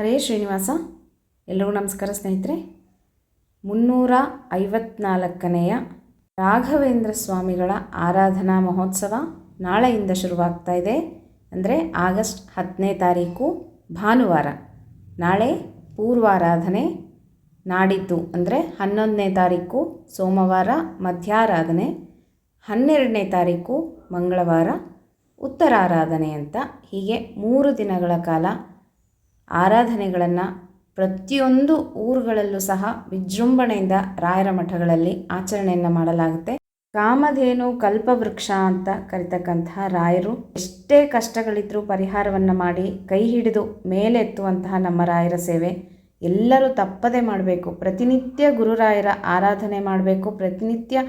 ಹರೇ ಶ್ರೀನಿವಾಸ ಎಲ್ಲರಿಗೂ ನಮಸ್ಕಾರ ಸ್ನೇಹಿತರೆ. ಮುನ್ನೂರ ಐವತ್ನಾಲ್ಕನೆಯ ರಾಘವೇಂದ್ರ ಸ್ವಾಮಿಗಳ ಆರಾಧನಾ ಮಹೋತ್ಸವ ನಾಳೆಯಿಂದ ಶುರುವಾಗ್ತಾ ಇದೆ. ಅಂದರೆ ಆಗಸ್ಟ್ ಹತ್ತನೇ ತಾರೀಕು ಭಾನುವಾರ. ನಾಳೆ ಪೂರ್ವಾರಾಧನೆ ನಾಡಿದ್ದು ಅಂದರೆ ಹನ್ನೊಂದನೇ ತಾರೀಕು ಸೋಮವಾರ ಮಧ್ಯಾರಾಧನೆ, ಹನ್ನೆರಡನೇ ತಾರೀಕು ಮಂಗಳವಾರ ಉತ್ತರಾರಾಧನೆ ಅಂತ ಹೀಗೆ ಮೂರು ದಿನಗಳ ಕಾಲ ಆರಾಧನೆಗಳನ್ನು ಪ್ರತಿಯೊಂದು ಊರುಗಳಲ್ಲೂ ಸಹ ವಿಜೃಂಭಣೆಯಿಂದ ರಾಯರ ಮಠಗಳಲ್ಲಿ ಆಚರಣೆಯನ್ನು ಮಾಡಲಾಗುತ್ತೆ. ಕಾಮಧೇನು ಕಲ್ಪವೃಕ್ಷ ಅಂತ ಕರಿತಕ್ಕಂತಹ ರಾಯರು ಎಷ್ಟೇ ಕಷ್ಟಗಳಿದ್ರೂ ಪರಿಹಾರವನ್ನು ಮಾಡಿ ಕೈ ಹಿಡಿದು ಮೇಲೆತ್ತುವಂತಹ ನಮ್ಮ ರಾಯರ ಸೇವೆ. ಎಲ್ಲರೂ ತಪ್ಪದೆ ಮಾಡಬೇಕು. ಪ್ರತಿನಿತ್ಯ ಗುರುರಾಯರ ಆರಾಧನೆ ಮಾಡಬೇಕು. ಪ್ರತಿನಿತ್ಯ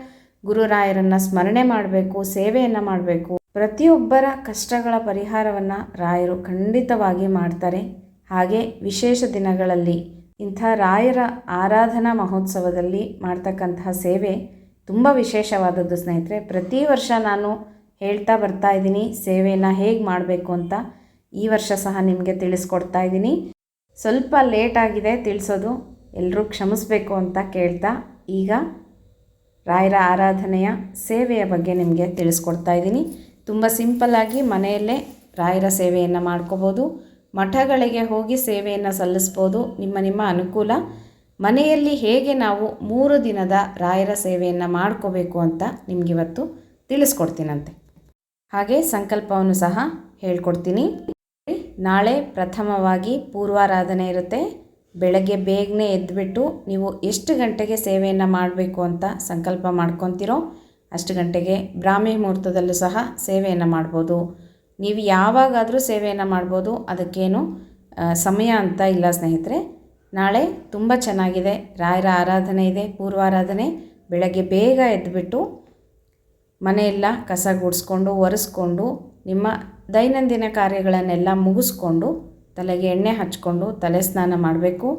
ಗುರುರಾಯರನ್ನು ಸ್ಮರಣೆ ಮಾಡಬೇಕು. ಸೇವೆಯನ್ನು ಮಾಡಬೇಕು. ಪ್ರತಿಯೊಬ್ಬರ ಕಷ್ಟಗಳ ಪರಿಹಾರವನ್ನು ರಾಯರು ಖಂಡಿತವಾಗಿ ಮಾಡ್ತಾರೆ. ಹಾಗೆ ವಿಶೇಷ ದಿನಗಳಲ್ಲಿ ಇಂಥ ರಾಯರ ಆರಾಧನಾ ಮಹೋತ್ಸವದಲ್ಲಿ ಮಾಡ್ತಕ್ಕಂತಹ ಸೇವೆ ತುಂಬ ವಿಶೇಷವಾದದ್ದು, ಸ್ನೇಹಿತರೆ. ಪ್ರತಿ ವರ್ಷ ನಾನು ಹೇಳ್ತಾ ಬರ್ತಾ ಇದ್ದೀನಿ ಸೇವೆಯನ್ನು ಹೇಗೆ ಮಾಡಬೇಕು ಅಂತ. ಈ ವರ್ಷ ಸಹ ನಿಮಗೆ ತಿಳಿಸ್ಕೊಡ್ತಾ ಇದ್ದೀನಿ. ಸ್ವಲ್ಪ ಲೇಟ್ ಆಗಿದೆ ತಿಳಿಸೋದು. ಎಲ್ಲರೂ ಕ್ಷಮಿಸಬೇಕು ಅಂತ ಕೇಳ್ತಾ ಈಗ ರಾಯರ ಆರಾಧನೆಯ ಸೇವೆಯ ಬಗ್ಗೆ ನಿಮಗೆ ತಿಳಿಸ್ಕೊಡ್ತಾ ಇದ್ದೀನಿ. ತುಂಬ ಸಿಂಪಲ್ಲಾಗಿ ಮನೆಯಲ್ಲೇ ರಾಯರ ಸೇವೆಯನ್ನು ಮಾಡ್ಕೋಬೋದು. ಮಠಗಳಿಗೆ ಹೋಗಿ ಸೇವೆಯನ್ನು ಸಲ್ಲಿಸ್ಬೋದು. ನಿಮ್ಮ ನಿಮ್ಮ ಅನುಕೂಲ. ಮನೆಯಲ್ಲಿ ಹೇಗೆ ನಾವು ಮೂರು ದಿನದ ರಾಯರ ಸೇವೆಯನ್ನು ಮಾಡ್ಕೋಬೇಕು ಅಂತ ನಿಮಗಿವತ್ತು ತಿಳಿಸ್ಕೊಡ್ತೀನಂತೆ. ಹಾಗೆ ಸಂಕಲ್ಪವನ್ನು ಸಹ ಹೇಳ್ಕೊಡ್ತೀನಿ. ನಾಳೆ ಪ್ರಥಮವಾಗಿ ಪೂರ್ವಾರಾಧನೆ ಇರುತ್ತೆ. ಬೆಳಗ್ಗೆ ಬೇಗನೆ ಎದ್ದುಬಿಟ್ಟು ನೀವು ಎಷ್ಟು ಗಂಟೆಗೆ ಸೇವೆಯನ್ನು ಮಾಡಬೇಕು ಅಂತ ಸಂಕಲ್ಪ ಮಾಡ್ಕೊತಿರೋ ಅಷ್ಟು ಗಂಟೆಗೆ ಬ್ರಾಹ್ಮಿ ಮುಹೂರ್ತದಲ್ಲೂ ಸಹ ಸೇವೆಯನ್ನು ಮಾಡ್ಬೋದು. ನೀವು ಯಾವಾಗಾದರೂ ಸೇವೆಯನ್ನು ಮಾಡ್ಬೋದು. ಅದಕ್ಕೇನು ಸಮಯ ಅಂತ ಇಲ್ಲ ಸ್ನೇಹಿತರೆ. ನಾಳೆ ತುಂಬ ಚೆನ್ನಾಗಿದೆ. ರಾಯರ ಆರಾಧನೆ ಇದೆ. ಪೂರ್ವಾರಾಧನೆ. ಬೆಳಗ್ಗೆ ಬೇಗ ಎದ್ದುಬಿಟ್ಟು ಮನೆಯೆಲ್ಲ ಕಸ ಗುಡಿಸ್ಕೊಂಡು, ಒರೆಸ್ಕೊಂಡು, ನಿಮ್ಮ ದೈನಂದಿನ ಕಾರ್ಯಗಳನ್ನೆಲ್ಲ ಮುಗಿಸ್ಕೊಂಡು, ತಲೆಗೆ ಎಣ್ಣೆ ಹಚ್ಕೊಂಡು ತಲೆ ಸ್ನಾನ ಮಾಡಬೇಕು.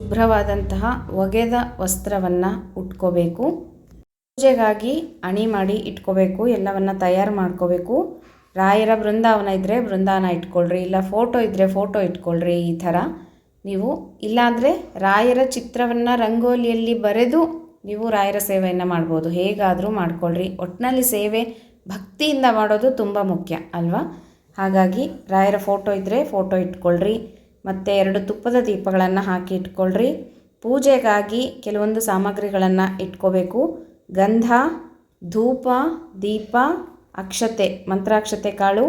ಶುಭ್ರವಾದಂತಹ ಒಗೆದ ವಸ್ತ್ರವನ್ನು ಉಟ್ಕೋಬೇಕು. ಪೂಜೆಗಾಗಿ ಅಣಿ ಮಾಡಿ ಇಟ್ಕೋಬೇಕು. ಎಲ್ಲವನ್ನು ತಯಾರು ಮಾಡ್ಕೋಬೇಕು. ರಾಯರ ಬೃಂದಾವನ ಇದ್ದರೆ ಬೃಂದಾವನ ಇಟ್ಕೊಳ್ರಿ, ಇಲ್ಲ ಫೋಟೋ ಇದ್ದರೆ ಫೋಟೋ ಇಟ್ಕೊಳ್ರಿ ಈ ಥರ ನೀವು, ಇಲ್ಲಾಂದರೆ ರಾಯರ ಚಿತ್ರವನ್ನು ರಂಗೋಲಿಯಲ್ಲಿ ಬರೆದು ನೀವು ರಾಯರ ಸೇವೆಯನ್ನು ಮಾಡ್ಬೋದು, ಹೇಗಾದರೂ ಮಾಡ್ಕೊಳ್ರಿ. ಒಟ್ಟಿನಲ್ಲಿ ಸೇವೆ ಭಕ್ತಿಯಿಂದ ಮಾಡೋದು ತುಂಬ ಮುಖ್ಯ, ಅಲ್ವಾ? ಹಾಗಾಗಿ ರಾಯರ ಫೋಟೋ ಇದ್ದರೆ ಫೋಟೋ ಇಟ್ಕೊಳ್ರಿ, ಮತ್ತು ಎರಡು ತುಪ್ಪದ ದೀಪಗಳನ್ನು ಹಾಕಿ ಇಟ್ಕೊಳ್ರಿ. ಪೂಜೆಗಾಗಿ ಕೆಲವೊಂದು ಸಾಮಗ್ರಿಗಳನ್ನು ಇಟ್ಕೋಬೇಕು. ಗಂಧ, ಧೂಪ, ದೀಪ ಅಕ್ಷತೆ, ಮಂತ್ರಾಕ್ಷತೆ ಕಾಳು,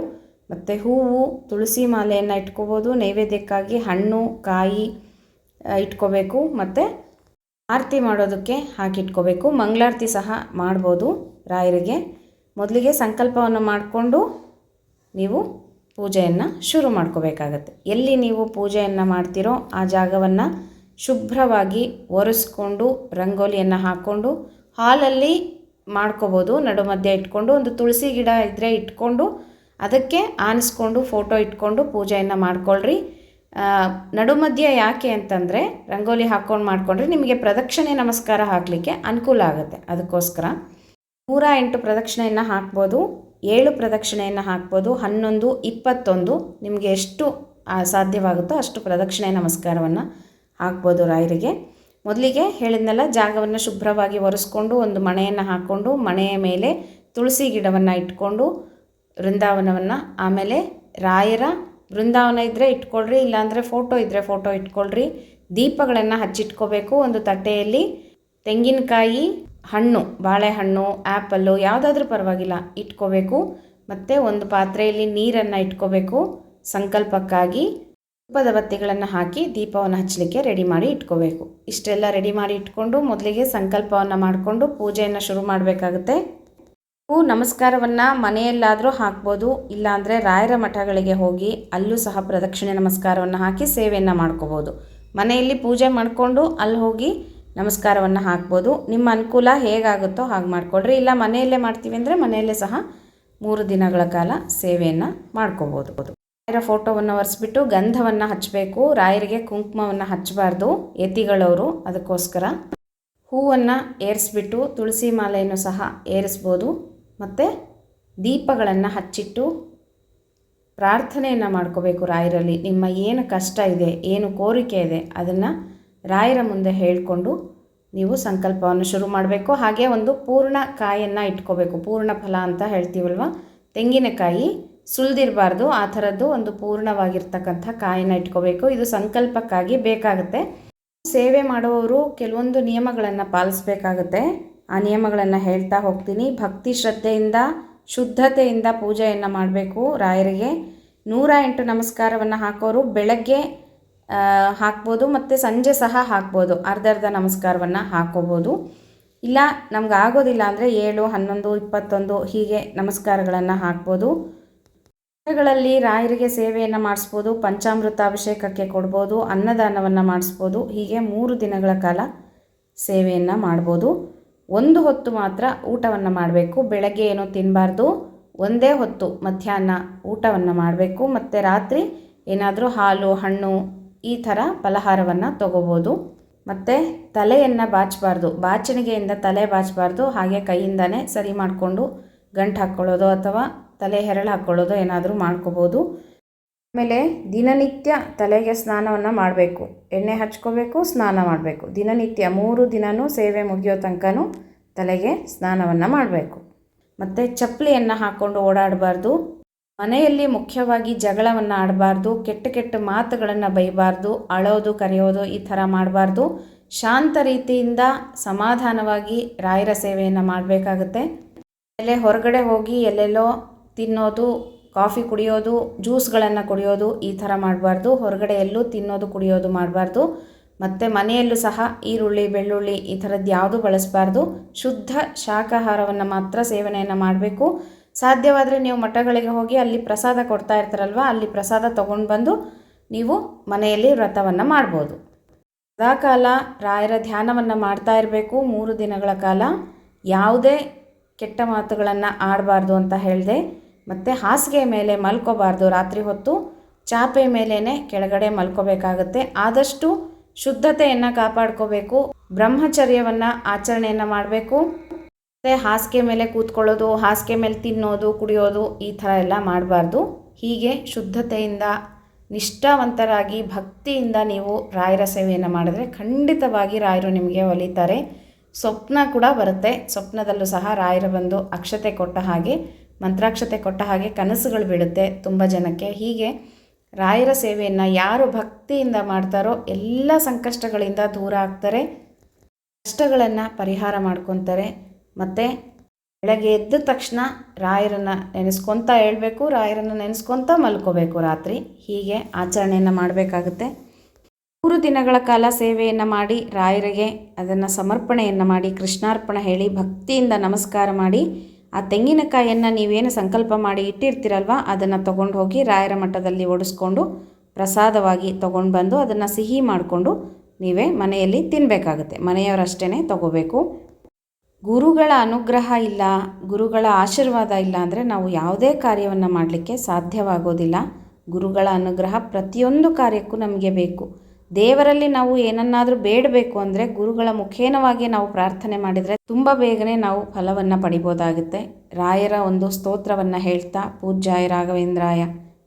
ಮತ್ತು ಹೂವು, ತುಳಸಿ ಮಾಲೆಯನ್ನು ಇಟ್ಕೋಬೋದು, ನೈವೇದ್ಯಕ್ಕಾಗಿ ಹಣ್ಣು, ಕಾಯಿ ಇಟ್ಕೋಬೇಕು, ಮತ್ತು ಆರತಿ ಮಾಡೋದಕ್ಕೆ ಹಾಕಿಟ್ಕೋಬೇಕು ಮಂಗಳಾರತಿ ಸಹ ಮಾಡ್ಬೋದು ರಾಯರಿಗೆ. ಮೊದಲಿಗೆ ಸಂಕಲ್ಪವನ್ನು ಮಾಡಿಕೊಂಡು ನೀವು ಪೂಜೆಯನ್ನು ಶುರು ಮಾಡ್ಕೋಬೇಕಾಗತ್ತೆ. ಎಲ್ಲಿ ನೀವು ಪೂಜೆಯನ್ನು ಮಾಡ್ತೀರೋ ಆ ಜಾಗವನ್ನು ಶುಭ್ರವಾಗಿ ಒರೆಸ್ಕೊಂಡು, ರಂಗೋಲಿಯನ್ನು ಹಾಕ್ಕೊಂಡು ಹಾಲಲ್ಲಿ ಮಾಡ್ಕೋಬೋದು, ನಡು ಮಧ್ಯ ಇಟ್ಕೊಂಡು, ಒಂದು ತುಳಸಿ ಗಿಡ ಇದ್ದರೆ ಇಟ್ಕೊಂಡು, ಅದಕ್ಕೆ ಆನಿಸ್ಕೊಂಡು ಫೋಟೋ ಇಟ್ಕೊಂಡು ಪೂಜೆಯನ್ನು ಮಾಡ್ಕೊಳ್ರಿ. ನಡು ಮಧ್ಯ ಯಾಕೆ ಅಂತಂದರೆ, ರಂಗೋಲಿ ಹಾಕ್ಕೊಂಡು ಮಾಡಿಕೊಂಡ್ರೆ ನಿಮಗೆ ಪ್ರದಕ್ಷಿಣೆ ನಮಸ್ಕಾರ ಹಾಕಲಿಕ್ಕೆ ಅನುಕೂಲ ಆಗುತ್ತೆ. ಅದಕ್ಕೋಸ್ಕರ ನೂರ ಎಂಟು ಪ್ರದಕ್ಷಿಣೆಯನ್ನು ಹಾಕ್ಬೋದು, ಏಳು ಪ್ರದಕ್ಷಿಣೆಯನ್ನು ಹಾಕ್ಬೋದು, ಹನ್ನೊಂದು, ಇಪ್ಪತ್ತೊಂದು, ನಿಮಗೆ ಎಷ್ಟು ಸಾಧ್ಯವಾಗುತ್ತೋ ಅಷ್ಟು ಪ್ರದಕ್ಷಿಣೆ ನಮಸ್ಕಾರವನ್ನು ಹಾಕ್ಬೋದು ರಾಯರಿಗೆ. ಮೊದಲಿಗೆ ಹೇಳಿದ್ನಲ್ಲ, ಜಾಗವನ್ನು ಶುಭ್ರವಾಗಿ ಒರೆಸ್ಕೊಂಡು ಒಂದು ಮಣೆಯನ್ನು ಹಾಕ್ಕೊಂಡು ಮಣೆಯ ಮೇಲೆ ತುಳಸಿ ಗಿಡವನ್ನು ಇಟ್ಕೊಂಡು ವೃಂದಾವನವನ್ನು, ಆಮೇಲೆ ರಾಯರ ಬೃಂದಾವನ ಇದ್ದರೆ ಇಟ್ಕೊಳ್ರಿ, ಇಲ್ಲಾಂದರೆ ಫೋಟೋ ಇದ್ದರೆ ಫೋಟೋ ಇಟ್ಕೊಳ್ರಿ, ದೀಪಗಳನ್ನು ಹಚ್ಚಿಟ್ಕೋಬೇಕು ಒಂದು ತಟ್ಟೆಯಲ್ಲಿ. ತೆಂಗಿನಕಾಯಿ ಹಣ್ಣು, ಬಾಳೆಹಣ್ಣು ಆ್ಯಪಲ್ಲು ಯಾವುದಾದ್ರೂ ಪರವಾಗಿಲ್ಲ, ಇಟ್ಕೋಬೇಕು. ಮತ್ತು ಒಂದು ಪಾತ್ರೆಯಲ್ಲಿ ನೀರನ್ನು ಇಟ್ಕೋಬೇಕು, ಸಂಕಲ್ಪಕ್ಕಾಗಿ. ತುಪ್ಪದ ಬತ್ತಿಗಳನ್ನು ಹಾಕಿ ದೀಪವನ್ನು ಹಚ್ಚಲಿಕ್ಕೆ ರೆಡಿ ಮಾಡಿ ಇಟ್ಕೋಬೇಕು. ಇಷ್ಟೆಲ್ಲ ರೆಡಿ ಮಾಡಿ ಇಟ್ಕೊಂಡು ಮೊದಲಿಗೆ ಸಂಕಲ್ಪವನ್ನು ಮಾಡಿಕೊಂಡು ಪೂಜೆಯನ್ನು ಶುರು ಮಾಡಬೇಕಾಗುತ್ತೆ. ಹೂ, ನಮಸ್ಕಾರವನ್ನು ಮನೆಯಲ್ಲಾದರೂ ಹಾಕ್ಬೋದು, ಇಲ್ಲಾಂದರೆ ರಾಯರ ಮಠಗಳಿಗೆ ಹೋಗಿ ಅಲ್ಲೂ ಸಹ ಪ್ರದಕ್ಷಿಣೆ ನಮಸ್ಕಾರವನ್ನು ಹಾಕಿ ಸೇವೆಯನ್ನು ಮಾಡ್ಕೋಬೋದು. ಮನೆಯಲ್ಲಿ ಪೂಜೆ ಮಾಡಿಕೊಂಡು ಅಲ್ಲಿ ಹೋಗಿ ನಮಸ್ಕಾರವನ್ನು ಹಾಕ್ಬೋದು. ನಿಮ್ಮ ಅನುಕೂಲ ಹೇಗಾಗುತ್ತೋ ಹಾಗೆ ಮಾಡ್ಕೊಳ್ರಿ. ಇಲ್ಲ ಮನೆಯಲ್ಲೇ ಮಾಡ್ತೀವಿ ಅಂದರೆ ಮನೆಯಲ್ಲೇ ಸಹ ಮೂರು ದಿನಗಳ ಕಾಲ ಸೇವೆಯನ್ನು ಮಾಡ್ಕೋಬೋದು. ರಾಯರ ಫೋಟೋವನ್ನು ಒರೆಸ್ಬಿಟ್ಟು ಗಂಧವನ್ನು ಹಚ್ಚಬೇಕು ರಾಯರಿಗೆ ಕುಂಕುಮವನ್ನು ಹಚ್ಚಬಾರ್ದು. ಯತಿಗಳವರು ಅದಕ್ಕೋಸ್ಕರ. ಹೂವನ್ನು ಏರಿಸ್ಬಿಟ್ಟು ತುಳಸಿ ಮಾಲೆಯನ್ನು ಸಹ ಏರಿಸ್ಬೋದು. ಮತ್ತು ದೀಪಗಳನ್ನು ಹಚ್ಚಿಟ್ಟು ಪ್ರಾರ್ಥನೆಯನ್ನು ಮಾಡ್ಕೋಬೇಕು ರಾಯರಲ್ಲಿ. ನಿಮ್ಮ ಏನು ಕಷ್ಟ ಇದೆ, ಏನು ಕೋರಿಕೆ ಇದೆ, ಅದನ್ನು ರಾಯರ ಮುಂದೆ ಹೇಳಿಕೊಂಡು ನೀವು ಸಂಕಲ್ಪವನ್ನು ಶುರು ಮಾಡಬೇಕು. ಹಾಗೆ ಒಂದು ಪೂರ್ಣ ಕಾಯನ್ನು ಇಟ್ಕೋಬೇಕು. ಪೂರ್ಣ ಫಲ ಅಂತ ಹೇಳ್ತೀವಲ್ವ? ತೆಂಗಿನಕಾಯಿ ಸುಲಿದಿರಬಾರ್ದು, ಆ ಥರದ್ದು ಒಂದು ಪೂರ್ಣವಾಗಿರ್ತಕ್ಕಂಥ ಕಾಯಿನ ಇಟ್ಕೋಬೇಕು. ಇದು ಸಂಕಲ್ಪಕ್ಕಾಗಿ ಬೇಕಾಗುತ್ತೆ. ಸೇವೆ ಮಾಡುವವರು ಕೆಲವೊಂದು ನಿಯಮಗಳನ್ನು ಪಾಲಿಸಬೇಕಾಗುತ್ತೆ. ಆ ನಿಯಮಗಳನ್ನು ಹೇಳ್ತಾ ಹೋಗ್ತೀನಿ. ಭಕ್ತಿ ಶ್ರದ್ಧೆಯಿಂದ, ಶುದ್ಧತೆಯಿಂದ ಪೂಜೆಯನ್ನು ಮಾಡಬೇಕು ರಾಯರಿಗೆ. ನೂರ ಎಂಟು ನಮಸ್ಕಾರವನ್ನು ಹಾಕೋರು ಬೆಳಗ್ಗೆ ಹಾಕ್ಬೋದು ಮತ್ತು ಸಂಜೆ ಸಹ ಹಾಕ್ಬೋದು. ಅರ್ಧ ಅರ್ಧ ನಮಸ್ಕಾರವನ್ನು ಹಾಕೋಬೋದು. ಇಲ್ಲ, ನಮ್ಗೆ ಆಗೋದಿಲ್ಲ ಅಂದರೆ ಏಳು, ಹನ್ನೊಂದು, ಇಪ್ಪತ್ತೊಂದು ಹೀಗೆ ನಮಸ್ಕಾರಗಳನ್ನು ಹಾಕ್ಬೋದು. ಗಳಲ್ಲಿ ರಾಯರಿಗೆ ಸೇವೆಯನ್ನು ಮಾಡಿಸ್ಬೋದು ಪಂಚಾಮೃತ ಅಭಿಷೇಕಕ್ಕೆ ಕೊಡ್ಬೋದು, ಅನ್ನದಾನವನ್ನು ಮಾಡಿಸ್ಬೋದು, ಹೀಗೆ ಮೂರು ದಿನಗಳ ಕಾಲ ಸೇವೆಯನ್ನು ಮಾಡ್ಬೋದು. ಒಂದು ಹೊತ್ತು ಮಾತ್ರ ಊಟವನ್ನು ಮಾಡಬೇಕು. ಬೆಳಗ್ಗೆ ಏನೂ ತಿನ್ನಬಾರ್ದು ಒಂದೇ ಹೊತ್ತು ಮಧ್ಯಾಹ್ನ ಊಟವನ್ನು ಮಾಡಬೇಕು. ಮತ್ತು ರಾತ್ರಿ ಏನಾದರೂ ಹಾಲು, ಹಣ್ಣು, ಈ ಥರ ಫಲಹಾರವನ್ನು ತಗೋಬೋದು. ಮತ್ತು ತಲೆಯನ್ನು ಬಾಚಬಾರ್ದು. ಬಾಚಣಿಗೆಯಿಂದ ತಲೆ ಬಾಚಬಾರ್ದು. ಹಾಗೆ ಕೈಯಿಂದನೇ ಸರಿ ಮಾಡಿಕೊಂಡು ಗಂಟು ಹಾಕ್ಕೊಳ್ಳೋದು ಅಥವಾ ತಲೆ ಹೆರಳು ಹಾಕ್ಕೊಳ್ಳೋದು ಏನಾದರೂ ಮಾಡ್ಕೋಬೋದು. ಆಮೇಲೆ ದಿನನಿತ್ಯ ತಲೆಗೆ ಸ್ನಾನವನ್ನು ಮಾಡಬೇಕು. ಎಣ್ಣೆ ಹಚ್ಕೋಬೇಕು, ಸ್ನಾನ ಮಾಡಬೇಕು. ದಿನನಿತ್ಯ ಮೂರು ದಿನವೂ ಸೇವೆ ಮುಗಿಯೋ ತನಕನೂ ತಲೆಗೆ ಸ್ನಾನವನ್ನು ಮಾಡಬೇಕು. ಮತ್ತು ಚಪ್ಪಲಿಯನ್ನು ಹಾಕ್ಕೊಂಡು ಓಡಾಡಬಾರ್ದು. ಮನೆಯಲ್ಲಿ ಮುಖ್ಯವಾಗಿ ಜಗಳವನ್ನು ಆಡಬಾರ್ದು, ಕೆಟ್ಟ ಕೆಟ್ಟ ಮಾತುಗಳನ್ನು ಬೈಬಾರ್ದು, ಅಳೋದು, ಕರೆಯೋದು ಈ ಥರ ಮಾಡಬಾರ್ದು. ಶಾಂತ ರೀತಿಯಿಂದ ಸಮಾಧಾನವಾಗಿ ರಾಯರ ಸೇವೆಯನ್ನು ಮಾಡಬೇಕಾಗುತ್ತೆ. ಆಮೇಲೆ ಹೊರಗಡೆ ಹೋಗಿ ಎಲ್ಲೆಲ್ಲೋ ತಿನ್ನೋದು, ಕಾಫಿ ಕುಡಿಯೋದು, ಜ್ಯೂಸ್ಗಳನ್ನು ಕುಡಿಯೋದು ಈ ಥರ ಮಾಡಬಾರ್ದು. ಹೊರಗಡೆಯಲ್ಲೂ ತಿನ್ನೋದು, ಕುಡಿಯೋದು ಮಾಡಬಾರ್ದು. ಮತ್ತು ಮನೆಯಲ್ಲೂ ಸಹ ಈರುಳ್ಳಿ, ಬೆಳ್ಳುಳ್ಳಿ ಈ ಥರದ್ದು ಯಾವುದು ಬಳಸಬಾರ್ದು. ಶುದ್ಧ ಶಾಖಾಹಾರವನ್ನು ಮಾತ್ರ ಸೇವನೆಯನ್ನು ಮಾಡಬೇಕು. ಸಾಧ್ಯವಾದರೆ ನೀವು ಮಠಗಳಿಗೆ ಹೋಗಿ ಅಲ್ಲಿ ಪ್ರಸಾದ ಕೊಡ್ತಾ ಇರ್ತಾರಲ್ವ, ಅಲ್ಲಿ ಪ್ರಸಾದ ತೊಗೊಂಡು ಬಂದು ನೀವು ಮನೆಯಲ್ಲಿ ವ್ರತವನ್ನು ಮಾಡ್ಬೋದು. ಸದಾಕಾಲ ರಾಯರ ಧ್ಯಾನವನ್ನು ಮಾಡ್ತಾ ಇರಬೇಕು. ಮೂರು ದಿನಗಳ ಕಾಲ ಯಾವುದೇ ಕೆಟ್ಟ ಮಾತುಗಳನ್ನು ಆಡಬಾರ್ದು ಅಂತ ಹೇಳಿದೆ. ಮತ್ತು ಹಾಸಿಗೆ ಮೇಲೆ ಮಲ್ಕೋಬಾರ್ದು. ರಾತ್ರಿ ಹೊತ್ತು ಚಾಪೆ ಮೇಲೇ ಕೆಳಗಡೆ ಮಲ್ಕೋಬೇಕಾಗುತ್ತೆ. ಆದಷ್ಟು ಶುದ್ಧತೆಯನ್ನು ಕಾಪಾಡ್ಕೋಬೇಕು. ಬ್ರಹ್ಮಚರ್ಯವನ್ನು ಆಚರಣೆಯನ್ನು ಮಾಡಬೇಕು. ಮತ್ತು ಹಾಸಿಗೆ ಮೇಲೆ ಕೂತ್ಕೊಳ್ಳೋದು, ಹಾಸಿಗೆ ಮೇಲೆ ತಿನ್ನೋದು, ಕುಡಿಯೋದು ಈ ಥರ ಎಲ್ಲ ಮಾಡಬಾರ್ದು. ಹೀಗೆ ಶುದ್ಧತೆಯಿಂದ ನಿಷ್ಠಾವಂತರಾಗಿ ಭಕ್ತಿಯಿಂದ ನೀವು ರಾಯರ ಸೇವೆಯನ್ನು ಮಾಡಿದ್ರೆ ಖಂಡಿತವಾಗಿ ರಾಯರು ನಿಮಗೆ ಒಲಿತಾರೆ. ಸ್ವಪ್ನ ಕೂಡ ಬರುತ್ತೆ. ಸ್ವಪ್ನದಲ್ಲೂ ಸಹ ರಾಯರ ಬಂದು ಅಕ್ಷತೆ ಕೊಟ್ಟ ಹಾಗೆ ಮಂತ್ರಾಕ್ಷತೆ ಕೊಟ್ಟ ಹಾಗೆ ಕನಸುಗಳು ಬೀಳುತ್ತೆ ತುಂಬ ಜನಕ್ಕೆ. ಹೀಗೆ ರಾಯರ ಸೇವೆಯನ್ನು ಯಾರು ಭಕ್ತಿಯಿಂದ ಮಾಡ್ತಾರೋ ಎಲ್ಲ ಸಂಕಷ್ಟಗಳಿಂದ ದೂರ ಆಗ್ತಾರೆ. ಕಷ್ಟಗಳನ್ನು ಪರಿಹಾರ ಮಾಡ್ಕೊತಾರೆ. ಮತ್ತು ಬೆಳಗ್ಗೆ ಎದ್ದ ತಕ್ಷಣ ರಾಯರನ್ನು ನೆನೆಸ್ಕೊತಾ ಹೇಳಬೇಕು, ರಾಯರನ್ನು ನೆನೆಸ್ಕೊತಾ ಮಲ್ಕೋಬೇಕು ರಾತ್ರಿ. ಹೀಗೆ ಆಚರಣೆಯನ್ನು ಮಾಡಬೇಕಾಗುತ್ತೆ. ಮೂರು ದಿನಗಳ ಕಾಲ ಸೇವೆಯನ್ನು ಮಾಡಿ ರಾಯರಿಗೆ ಅದನ್ನು ಸಮರ್ಪಣೆಯನ್ನು ಮಾಡಿ ಕೃಷ್ಣಾರ್ಪಣ ಹೇಳಿ ಭಕ್ತಿಯಿಂದ ನಮಸ್ಕಾರ ಮಾಡಿ ಆ ತೆಂಗಿನಕಾಯಿಯನ್ನು ನೀವೇನು ಸಂಕಲ್ಪ ಮಾಡಿ ಇಟ್ಟಿರ್ತೀರಲ್ವ, ಅದನ್ನು ತೊಗೊಂಡು ಹೋಗಿ ರಾಯರ ಮಠದಲ್ಲಿ ಒಡಿಸ್ಕೊಂಡು ಪ್ರಸಾದವಾಗಿ ತೊಗೊಂಡು ಬಂದು ಅದನ್ನು ಸಿಹಿ ಮಾಡಿಕೊಂಡು ನೀವೇ ಮನೆಯಲ್ಲಿ ತಿನ್ನಬೇಕಾಗುತ್ತೆ ಮನೆಯವರಷ್ಟೇ ತಗೋಬೇಕು. ಗುರುಗಳ ಅನುಗ್ರಹ ಇಲ್ಲ, ಗುರುಗಳ ಆಶೀರ್ವಾದ ಇಲ್ಲ ಅಂದರೆ ನಾವು ಯಾವುದೇ ಕಾರ್ಯವನ್ನು ಮಾಡಲಿಕ್ಕೆ ಸಾಧ್ಯವಾಗೋದಿಲ್ಲ. ಗುರುಗಳ ಅನುಗ್ರಹ ಪ್ರತಿಯೊಂದು ಕಾರ್ಯಕ್ಕೂ ನಮಗೆ ಬೇಕು. ದೇವರಲ್ಲಿ ನಾವು ಏನನ್ನಾದರೂ ಬೇಡಬೇಕು ಅಂದರೆ ಗುರುಗಳ ಮುಖೇನವಾಗಿ ನಾವು ಪ್ರಾರ್ಥನೆ ಮಾಡಿದರೆ ತುಂಬ ಬೇಗನೆ ನಾವು ಫಲವನ್ನು ಪಡಿಬೋದಾಗುತ್ತೆ. ರಾಯರ ಒಂದು ಸ್ತೋತ್ರವನ್ನು ಹೇಳ್ತಾ, ಪೂಜ್ಯಾಯ ರಾಘವೇಂದ್ರಾಯ,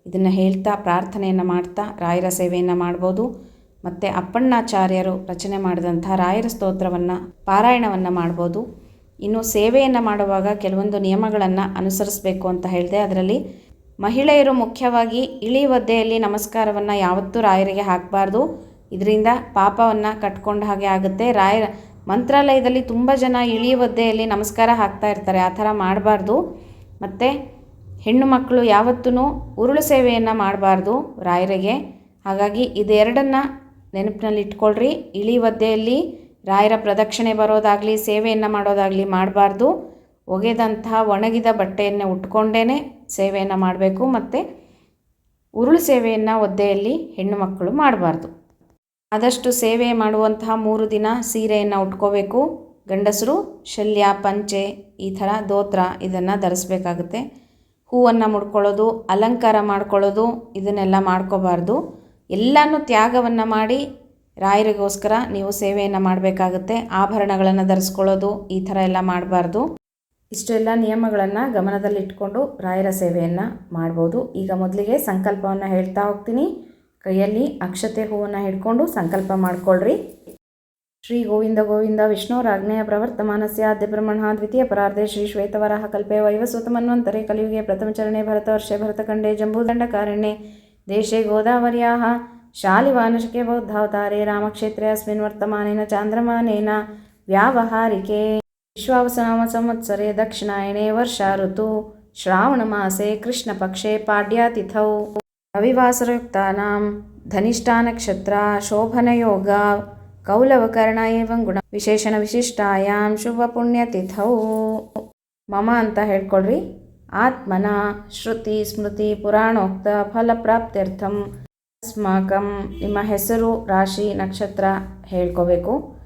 ಇದನ್ನು ಹೇಳ್ತಾ ಪ್ರಾರ್ಥನೆಯನ್ನು ಮಾಡ್ತಾ ರಾಯರ ಸೇವೆಯನ್ನು ಮಾಡ್ಬೋದು. ಮತ್ತು ಅಪ್ಪಣ್ಣಾಚಾರ್ಯರು ರಚನೆ ಮಾಡಿದಂಥ ರಾಯರ ಸ್ತೋತ್ರವನ್ನು ಪಾರಾಯಣವನ್ನು ಮಾಡ್ಬೋದು. ಇನ್ನು ಸೇವೆಯನ್ನು ಮಾಡುವಾಗ ಕೆಲವೊಂದು ನಿಯಮಗಳನ್ನು ಅನುಸರಿಸಬೇಕು ಅಂತ ಹೇಳಿದೆ, ಅದರಲ್ಲಿ ಮಹಿಳೆಯರು ಮುಖ್ಯವಾಗಿ ಇಳಿ ಒದ್ದೆಯಲ್ಲಿ ನಮಸ್ಕಾರವನ್ನು ಯಾವತ್ತೂ ರಾಯರಿಗೆ ಹಾಕಬಾರ್ದು. ಇದರಿಂದ ಪಾಪವನ್ನು ಕಟ್ಕೊಂಡ ಹಾಗೆ ಆಗುತ್ತೆ. ರಾಯರ ಮಂತ್ರಾಲಯದಲ್ಲಿ ತುಂಬ ಜನ ಇಳಿ ಒದ್ದೆಯಲ್ಲಿ ನಮಸ್ಕಾರ ಹಾಕ್ತಾ ಇರ್ತಾರೆ. ಆ ಥರ ಮಾಡಬಾರ್ದು. ಮತ್ತು ಹೆಣ್ಣು ಮಕ್ಕಳು ಯಾವತ್ತೂ ಉರುಳು ಸೇವೆಯನ್ನು ಮಾಡಬಾರ್ದು ರಾಯರಿಗೆ. ಹಾಗಾಗಿ ಇದೆರಡನ್ನು ನೆನಪಿನಲ್ಲಿ ಇಟ್ಕೊಳ್ರಿ. ಇಳಿ ಒದ್ದೆಯಲ್ಲಿ ರಾಯರ ಪ್ರದಕ್ಷಿಣೆ ಬರೋದಾಗಲಿ, ಸೇವೆಯನ್ನು ಮಾಡೋದಾಗಲಿ ಮಾಡಬಾರ್ದು. ಒಗೆದಂತಹ ಒಣಗಿದ ಬಟ್ಟೆಯನ್ನು ಉಟ್ಕೊಂಡೇ ಸೇವೆಯನ್ನು ಮಾಡಬೇಕು. ಮತ್ತು ಉರುಳು ಸೇವೆಯನ್ನು ಒದ್ದೆಯಲ್ಲಿ ಹೆಣ್ಣು ಮಕ್ಕಳು ಮಾಡಬಾರ್ದು. ಆದಷ್ಟು ಸೇವೆ ಮಾಡುವಂತಹ ಮೂರು ದಿನ ಸೀರೆಯನ್ನು ಉಟ್ಕೋಬೇಕು. ಗಂಡಸರು, ಶಲ್ಯ, ಪಂಚೆ, ಈ ಥರ ದೋತ್ರ ಇದನ್ನು ಧರಿಸ್ಬೇಕಾಗುತ್ತೆ. ಹೂವನ್ನು ಮುಡ್ಕೊಳ್ಳೋದು, ಅಲಂಕಾರ ಮಾಡ್ಕೊಳ್ಳೋದು, ಇದನ್ನೆಲ್ಲ ಮಾಡ್ಕೋಬಾರ್ದು. ಎಲ್ಲನೂ ತ್ಯಾಗವನ್ನು ಮಾಡಿ ರಾಯರಿಗೋಸ್ಕರ ನೀವು ಸೇವೆಯನ್ನು ಮಾಡಬೇಕಾಗುತ್ತೆ. ಆಭರಣಗಳನ್ನು ಧರಿಸ್ಕೊಳ್ಳೋದು, ಈ ಥರ ಎಲ್ಲ ಮಾಡಬಾರ್ದು. ಇಷ್ಟೆಲ್ಲ ನಿಯಮಗಳನ್ನು ಗಮನದಲ್ಲಿಟ್ಕೊಂಡು ರಾಯರ ಸೇವೆಯನ್ನು ಮಾಡ್ಬೋದು. ಈಗ ಮೊದಲಿಗೆ ಸಂಕಲ್ಪವನ್ನು ಹೇಳ್ತಾ ಹೋಗ್ತೀನಿ. ಕೈಯಲ್ಲಿ ಅಕ್ಷತೆ ಹೂವನ್ನು ಹಿಡ್ಕೊಂಡು ಸಂಕಲ್ಪ ಮಾಡಿಕೊಳ್ಳ್ರಿ ಶ್ರೀ ಗೋವಿಂದ ಗೋವಿಂದ ವಿಷ್ಣೋರಾಜ್ಞೆಯ ಪ್ರವರ್ತಮಾನಸ್ಯ ಆದ್ಯ ಬ್ರಹ್ಮಣ ದ್ವಿತೀಯ ಪರಾರ್ಧೆ ಶ್ರೀ ಶ್ವೇತವರಹ ಕಲ್ಪೆ ವೈವಸ್ವತ ಮನ್ವಂತರೆ ಕಲಿಯುಗೆ ಪ್ರಥಮಚರಣೆ ಭರತವರ್ಷೆ ಜಂಬೂದಂಡ ಜಂಬೂದಂಡಕಾರಣ್ಯೆ ದೇಶೇ ಗೋದಾವರ್ಯಾः ಶಾಲಿವಾನಶಕೆ ಬೌದ್ಧಾವತಾರೆ ರಾಮಕ್ಷೇತ್ರೆ ಅಸ್ಮಿನ್ ವರ್ತಮಾನೇನ ಚಾಂದ್ರಮಾನೇನ ವ್ಯಾವಹಾರಿಕೆ ವಿಶ್ವಾವಸನಾಮ ಸಂವತ್ಸರೆ ದಕ್ಷಿಣಾಯಣೆ ವರ್ಷ ಋತು ಶ್ರಾವಣ ಮಾಸೆ ಕೃಷ್ಣ ಪಕ್ಷೆ ಧನಿಷ್ಠಾ ನಕ್ಷತ್ರ ಶೋಭನಯೋಗ ಕೌಲವಕರ್ಣ ಏವಂ ಗುಣ ವಿಶೇಷಣ ವಿಶಿಷ್ಟಾಯಾಂ ಶುಭ ಪುಣ್ಯತಿಥೌ ಮಮ ಅಂತ ಹೇಳ್ಕೊಳ್ರಿ. ಆತ್ಮನ ಶ್ರುತಿ ಸ್ಮೃತಿ ಪುರಾಣೋಕ್ತ ಫಲಪ್ರಾಪ್ತ್ಯರ್ಥಂ. ಅಸ್ಮಾಕಂ ನಿಮ್ಮ ಹೆಸರು ರಾಶಿ ನಕ್ಷತ್ರ ಹೇಳ್ಕೋಬೇಕು.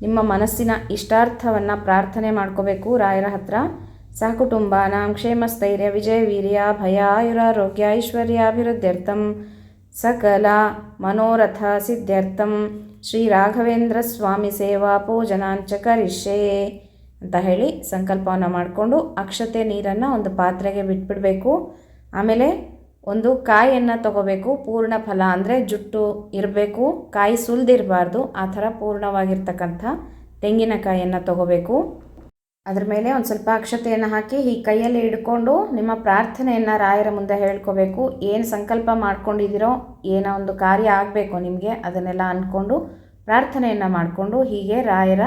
ನಿಮ್ಮ ಮನಸ್ಸಿನ ಇಷ್ಟಾರ್ಥವನ್ನು ಪ್ರಾರ್ಥನೆ ಮಾಡ್ಕೋಬೇಕು ರಾಯರ ಹತ್ರ. ವಿಜಯ ವೀರ್ಯ ಭಯ ಆಯುರಾರೋಗ್ಯ ಐಶ್ವರ್ಯಾಭಿವೃದ್ಧ್ಯರ್ಥಂ, ಸಕಲ ಮನೋರಥ ಸಿದ್ಧ್ಯರ್ಥಂ, ಶ್ರೀ ರಾಘವೇಂದ್ರ ಸ್ವಾಮಿ ಸೇವಾ ಪೂಜನಾಂಚ ಕರಿಷ್ಯೆ ಅಂತ ಹೇಳಿ ಸಂಕಲ್ಪವನ್ನು ಮಾಡಿಕೊಂಡು ಅಕ್ಷತೆ ನೀರನ್ನು ಒಂದು ಪಾತ್ರೆಗೆ ಬಿಟ್ಬಿಡಬೇಕು. ಆಮೇಲೆ ಒಂದು ಕಾಯಿಯನ್ನು ತಗೋಬೇಕು. ಪೂರ್ಣ ಫಲ ಅಂದರೆ ಜುಟ್ಟು ಇರಬೇಕು. ಕಾಯಿ ಸುಲ್ದಿರಬಾರ್ದು. ಆ ಥರ ಪೂರ್ಣವಾಗಿರ್ತಕ್ಕಂಥ ತೆಂಗಿನಕಾಯಿಯನ್ನು ತಗೋಬೇಕು. ಅದ್ರ ಮೇಲೆ ಒಂದು ಸ್ವಲ್ಪ ಅಕ್ಷತೆಯನ್ನು ಹಾಕಿ ಈ ಕೈಯಲ್ಲಿ ಹಿಡ್ಕೊಂಡು ನಿಮ್ಮ ಪ್ರಾರ್ಥನೆಯನ್ನು ರಾಯರ ಮುಂದೆ ಹೇಳ್ಕೋಬೇಕು. ಏನು ಸಂಕಲ್ಪ ಮಾಡ್ಕೊಂಡಿದ್ದೀರೋ ಏನೋ ಒಂದು ಕಾರ್ಯ ಆಗಬೇಕು ನಿಮಗೆ, ಅದನ್ನೆಲ್ಲ ಅಂದ್ಕೊಂಡು ಪ್ರಾರ್ಥನೆಯನ್ನು ಮಾಡಿಕೊಂಡು ಹೀಗೆ ರಾಯರ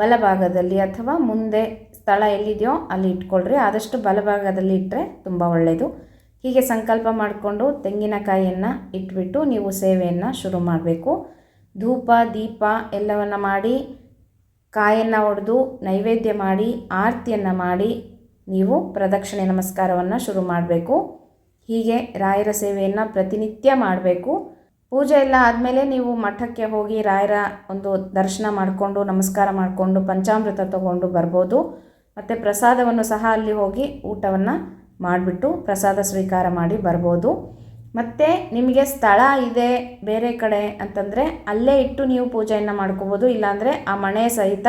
ಬಲಭಾಗದಲ್ಲಿ ಅಥವಾ ಮುಂದೆ ಸ್ಥಳ ಎಲ್ಲಿದೆಯೋ ಅಲ್ಲಿ ಇಟ್ಕೊಳ್ರಿ. ಆದಷ್ಟು ಬಲಭಾಗದಲ್ಲಿ ಇಟ್ಟರೆ ತುಂಬ ಒಳ್ಳೆಯದು ಹೀಗೆ ಸಂಕಲ್ಪ ಮಾಡಿಕೊಂಡು ತೆಂಗಿನಕಾಯಿಯನ್ನು ಇಟ್ಬಿಟ್ಟು ನೀವು ಸೇವೆಯನ್ನು ಶುರು ಮಾಡಬೇಕು. ಧೂಪ, ದೀಪ ಎಲ್ಲವನ್ನು ಮಾಡಿ ಕಾಯನ್ನು ಒಡೆದು ನೈವೇದ್ಯ ಮಾಡಿ, ಆರತಿಯನ್ನು ಮಾಡಿ ನೀವು ಪ್ರದಕ್ಷಿಣೆ ನಮಸ್ಕಾರವನ್ನು ಶುರು ಮಾಡಬೇಕು. ಹೀಗೆ ರಾಯರ ಸೇವೆಯನ್ನು ಪ್ರತಿನಿತ್ಯ ಮಾಡಬೇಕು. ಪೂಜೆ ಎಲ್ಲ ಆದಮೇಲೆ ನೀವು ಮಠಕ್ಕೆ ಹೋಗಿ ರಾಯರ ಒಂದು ದರ್ಶನ ಮಾಡಿಕೊಂಡು, ನಮಸ್ಕಾರ ಮಾಡಿಕೊಂಡು, ಪಂಚಾಮೃತ ತಗೊಂಡು ಬರ್ಬೋದು. ಮತ್ತು ಪ್ರಸಾದವನ್ನು ಸಹ ಅಲ್ಲಿ ಹೋಗಿ ಊಟವನ್ನು ಮಾಡಿಬಿಟ್ಟು ಪ್ರಸಾದ ಸ್ವೀಕಾರ ಮಾಡಿ ಬರ್ಬೋದು. ಮತ್ತು ನಿಮಗೆ ಸ್ಥಳ ಇದೆ ಬೇರೆ ಕಡೆ ಅಂತಂದರೆ ಅಲ್ಲೇ ಇಟ್ಟು ನೀವು ಪೂಜೆಯನ್ನು ಮಾಡ್ಕೋಬೋದು, ಇಲ್ಲಾಂದರೆ ಆ ಮನೆ ಸಹಿತ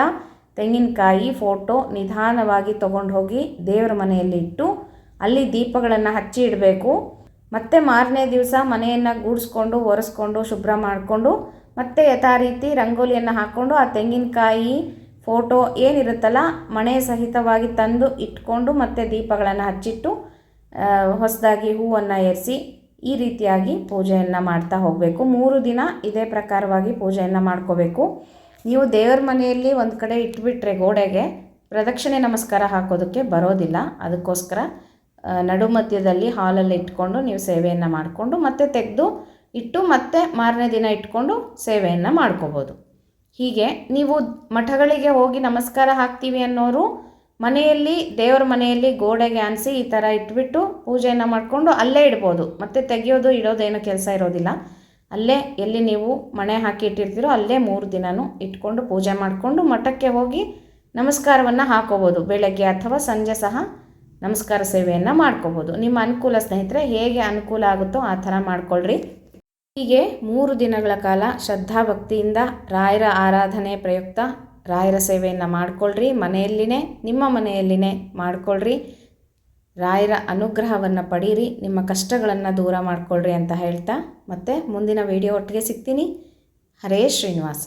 ತೆಂಗಿನಕಾಯಿ ಫೋಟೋ ನಿಧಾನವಾಗಿ ತೊಗೊಂಡು ಹೋಗಿ ದೇವರ ಮನೆಯಲ್ಲಿ ಇಟ್ಟು ಅಲ್ಲಿ ದೀಪಗಳನ್ನು ಹಚ್ಚಿ ಇಡಬೇಕು. ಮತ್ತೆ ಮಾರನೇ ದಿವಸ ಮನೆಯನ್ನು ಗೂಡಿಸ್ಕೊಂಡು, ಒರೆಸ್ಕೊಂಡು, ಶುಭ್ರ ಮಾಡಿಕೊಂಡು, ಮತ್ತೆ ಯಥಾ ರೀತಿ ರಂಗೋಲಿಯನ್ನು ಹಾಕ್ಕೊಂಡು ಆ ತೆಂಗಿನಕಾಯಿ ಫೋಟೋ ಏನಿರುತ್ತಲ್ಲ ಮಣೆ ಸಹಿತವಾಗಿ ತಂದು ಇಟ್ಕೊಂಡು ಮತ್ತೆ ದೀಪಗಳನ್ನು ಹಚ್ಚಿಟ್ಟು ಹೊಸದಾಗಿ ಹೂವನ್ನು ಏರಿಸಿ ಈ ರೀತಿಯಾಗಿ ಪೂಜೆಯನ್ನು ಮಾಡ್ತಾ ಹೋಗಬೇಕು. ಮೂರು ದಿನ ಇದೇ ಪ್ರಕಾರವಾಗಿ ಪೂಜೆಯನ್ನು ಮಾಡ್ಕೋಬೇಕು. ನೀವು ದೇವರ ಮನೆಯಲ್ಲಿ ಒಂದು ಕಡೆ ಇಟ್ಬಿಟ್ರೆ ಗೋಡೆಗೆ ಪ್ರದಕ್ಷಿಣೆ ನಮಸ್ಕಾರ ಹಾಕೋದಕ್ಕೆ ಬರೋದಿಲ್ಲ. ಅದಕ್ಕೋಸ್ಕರ ನಡುಮಧ್ಯದಲ್ಲಿ ಹಾಲಲ್ಲಿ ಇಟ್ಕೊಂಡು ನೀವು ಸೇವೆಯನ್ನು ಮಾಡಿಕೊಂಡು, ಮತ್ತೆ ತೆಗೆದು ಇಟ್ಟು ಮತ್ತೆ ಮಾರನೇ ದಿನ ಇಟ್ಕೊಂಡು ಸೇವೆಯನ್ನು ಮಾಡ್ಕೋಬೋದು. ಹೀಗೆ ನೀವು ಮಠಗಳಿಗೆ ಹೋಗಿ ನಮಸ್ಕಾರ ಹಾಕ್ತೀವಿ ಅನ್ನೋರು ಮನೆಯಲ್ಲಿ, ದೇವರ ಮನೆಯಲ್ಲಿ ಗೋಡೆಗೆ ಆನಿಸಿ ಈ ಥರ ಇಟ್ಬಿಟ್ಟು ಪೂಜೆಯನ್ನು ಮಾಡಿಕೊಂಡು ಅಲ್ಲೇ ಇಡ್ಬೋದು. ಮತ್ತು ತೆಗೆಯೋದು, ಇಡೋದೇನು ಕೆಲಸ ಇರೋದಿಲ್ಲ. ಅಲ್ಲೇ ಎಲ್ಲಿ ನೀವು ಮಣೆ ಹಾಕಿ ಇಟ್ಟಿರ್ತೀರೋ ಅಲ್ಲೇ ಮೂರು ದಿನವೂ ಇಟ್ಕೊಂಡು ಪೂಜೆ ಮಾಡಿಕೊಂಡು ಮಠಕ್ಕೆ ಹೋಗಿ ನಮಸ್ಕಾರವನ್ನು ಹಾಕೋಬೋದು. ಬೆಳಗ್ಗೆ ಅಥವಾ ಸಂಜೆ ಸಹ ನಮಸ್ಕಾರ ಸೇವೆಯನ್ನು ಮಾಡ್ಕೋಬೋದು. ನಿಮ್ಮ ಅನುಕೂಲ ಸ್ನೇಹಿತರೆ, ಹೇಗೆ ಅನುಕೂಲ ಆಗುತ್ತೋ ಆ ಥರ ಮಾಡ್ಕೊಳ್ರಿ. ಹೀಗೆ ಮೂರು ದಿನಗಳ ಕಾಲ ಶ್ರದ್ಧಾಭಕ್ತಿಯಿಂದ ರಾಯರ ಆರಾಧನೆ ಪ್ರಯುಕ್ತ ರಾಯರ ಸೇವೆಯನ್ನು ಮಾಡಿಕೊಳ್ಳ್ರಿ ಮನೆಯಲ್ಲಿನೇ, ನಿಮ್ಮ ಮನೆಯಲ್ಲಿನೇ ಮಾಡಿಕೊಳ್ಳ್ರಿ ರಾಯರ ಅನುಗ್ರಹವನ್ನು ಪಡೀರಿ, ನಿಮ್ಮ ಕಷ್ಟಗಳನ್ನು ದೂರ ಮಾಡಿಕೊಳ್ಳ್ರಿ ಅಂತ ಹೇಳ್ತಾ ಮತ್ತೆ ಮುಂದಿನ ವಿಡಿಯೋ ಒಟ್ಟಿಗೆ ಸಿಗ್ತೀನಿ. ಹರೇ ಶ್ರೀನಿವಾಸ್.